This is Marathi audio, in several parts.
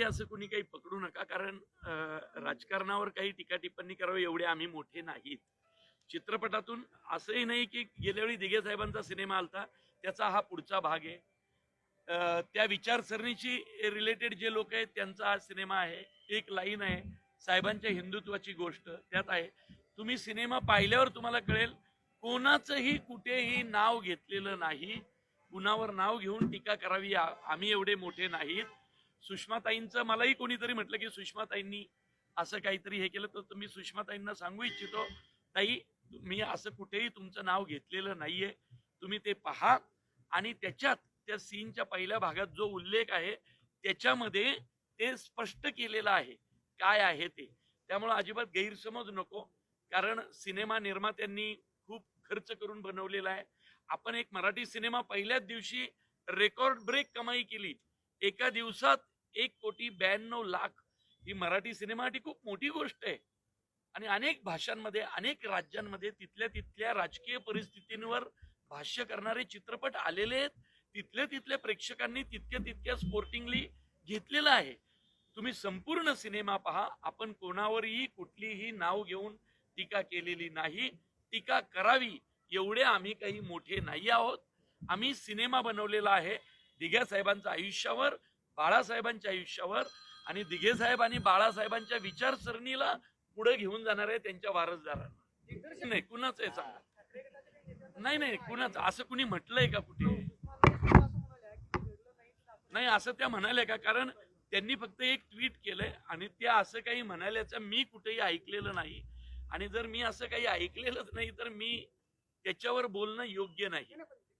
मलाही असं कुणी काही पकडू नका. कारण राजकारणावर काही टीका टिप्पणी करावी एवढे आम्ही मोठे नाहीत. चित्रपटातून असंही नाही की गेल्या वेळी दिघे साहेबांचा सिनेमा आलता त्याचा हा पुढचा भाग आहे. त्या विचारसरणीशी रिलेटेड जे लोक आहेत त्यांचा हा सिनेमा आहे. एक लाईन आहे साहेबांच्या हिंदुत्वाची गोष्ट त्यात आहे. तुम्ही सिनेमा पाहिल्यावर तुम्हाला कळेल कोणाचंही कुठेही नाव घेतलेलं नाही. कुणावर नाव घेऊन टीका करावी आम्ही एवढे मोठे नाहीत. सुषमाताईंचं मलाही कोणीतरी म्हटलं की सुषमाताईंनी असं काहीतरी हे केलं तर तुम्ही सुषमाताईंना सांगू इच्छितो ताई मी असं कुठेही तुमचं नाव घेतलेलं नाहीये. तुम्ही ते पहा आणि त्याच्यात त्या सीनच्या पहिल्या भागात जो उल्लेख आहे त्याच्यामध्ये ते स्पष्ट केलेलं आहे. काय आहे ते? त्यामुळं अजिबात गैरसमज नको कारण सिनेमा निर्मात्यांनी खूप खर्च करून बनवलेला आहे. आपण एक मराठी सिनेमा पहिल्याच दिवशी रेकॉर्ड ब्रेक कमाई केली. एका दिवसात एक कोटी ब्याण्णव लाख ही मराठी सिनेमासाठी खूप मोठी गोष्ट आहे. आणि अनेक भाषांमध्ये अनेक राज्यांमध्ये तिथल्या तिथल्या राजकीय परिस्थितींवर भाष्य करणारे चित्रपट आलेले आहेत. तिथल्या तिथल्या प्रेक्षकांनी तितक्या तितक्या स्पोर्टिंगली घेतलेलं आहे. तुम्ही संपूर्ण सिनेमा पहा. आपण कोणावरही कुठलीही नाव घेऊन टीका केलेली नाही. टीका करावी एवढे आम्ही काही मोठे नाही आहोत. आम्ही सिनेमा बनवलेला आहे दिघ्या साहेबांच्या आयुष्यावर. बाळासाहेबांच्या आयुष्यावर आणि दिघे साहेब आणि बाळासाहेबांच्या विचारसरणीला पुढे घेऊन जाणार आहे त्यांच्या वारसदारांना. नाही कुणाच आहे सांगा. नाही नाही कुणाच? असं कुणी म्हटलंय का कुठे? नाही असं त्या म्हणाल्या का? कारण त्यांनी फक्त एक ट्विट केलंय आणि त्या असं काही म्हणाल्याचं मी कुठेही ऐकलेलं नाही. आणि जर मी असं काही ऐकलेलंच नाही तर मी त्याच्यावर बोलणं योग्य नाही.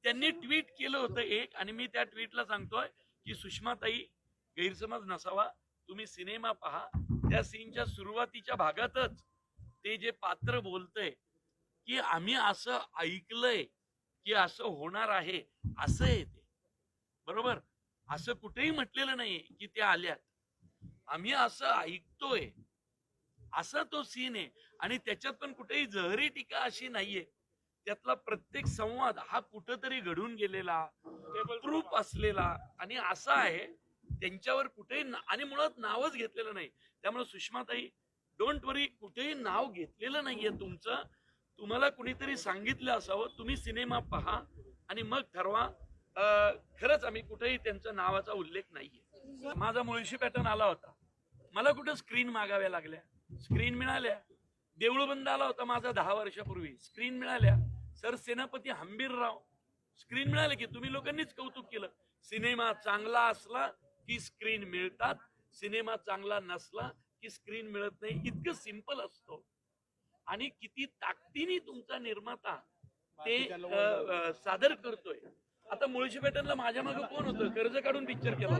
त्यांनी ट्विट केलं होतं एक आणि मी त्या ट्विटला सांगतोय की सुषमाताई गैरसमज नसावा. तुम्ही सिनेमा पहा. त्या सीनच्या सुरुवातीच्या भागातच ते जे पात्र बोलतंय की आम्ही असं ऐकलंय की असं होणार आहे असं आहे ते. बरोबर? असं कुठेही म्हटलेलं नाही की ते आल्यात. आम्ही असं ऐकतोय. असा तो सीन आहे. आणि त्याच्यात पण कुठेही जहरी टीका अशी नाहीये. त्यातला प्रत्येक संवाद हा कुठंतरी घडून गेलेला प्रूफ असलेला आणि असा आहे त्यांच्यावर कुठेही आणि मुळात नावच घेतलेलं नाही. त्यामुळे सुषमाताई डोंट वरी कुठेही नाव घेतलेलं नाहीये तुमचं. तुम्हाला कुणीतरी सांगितलं असावं तुम्ही सिनेमा पहा आणि मग ठरवा. खरंच आम्ही कुठेही त्यांच्या नावाचा उल्लेख नाहीये. माझा मुळशी पॅटर्न आला होता. मला कुठं स्क्रीन मागाव्या लागल्या? स्क्रीन मिळाल्या. देऊळ बंद आला होता माझा दहा वर्षापूर्वी. स्क्रीन मिळाल्या. सर सेनापती हंबीरराव. स्क्रीन मिळाले की तुम्ही लोकांनीच कौतुक केलं. सिनेमा चांगला असला की स्क्रीन मिळतात. सिनेमा चांगला नसला की स्क्रीन मिळत नाही. इतकं सिंपल असतो. आणि किती ताकदीने तुमचा निर्माता ते सादर करतोय. आता मुळशी पॅटर्नला माझ्या मागे कोण होतं? कर्ज काढून पिक्चर केला.